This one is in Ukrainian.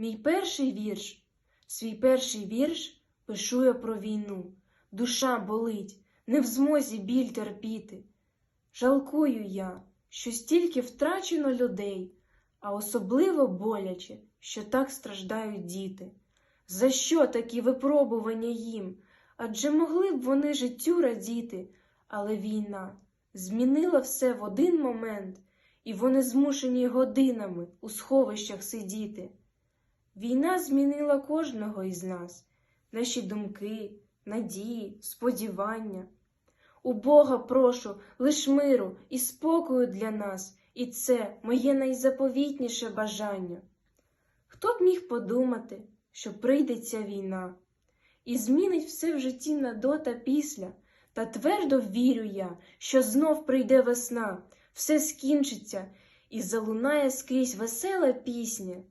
Мій перший вірш, свій перший вірш пишу я про війну. Душа болить, не в змозі біль терпіти. Жалкую я, що стільки втрачено людей, а особливо боляче, що так страждають діти. За що такі випробування їм? Адже могли б вони життю радіти, але війна змінила все в один момент, і вони змушені годинами у сховищах сидіти. Війна змінила кожного із нас, наші думки, надії, сподівання. У Бога прошу лиш миру і спокою для нас, і це моє найзаповітніше бажання. Хто б міг подумати, що прийде ця війна, і змінить все в житті на до та після, та твердо вірю я, що знов прийде весна, все скінчиться, і залунає скрізь весела пісня.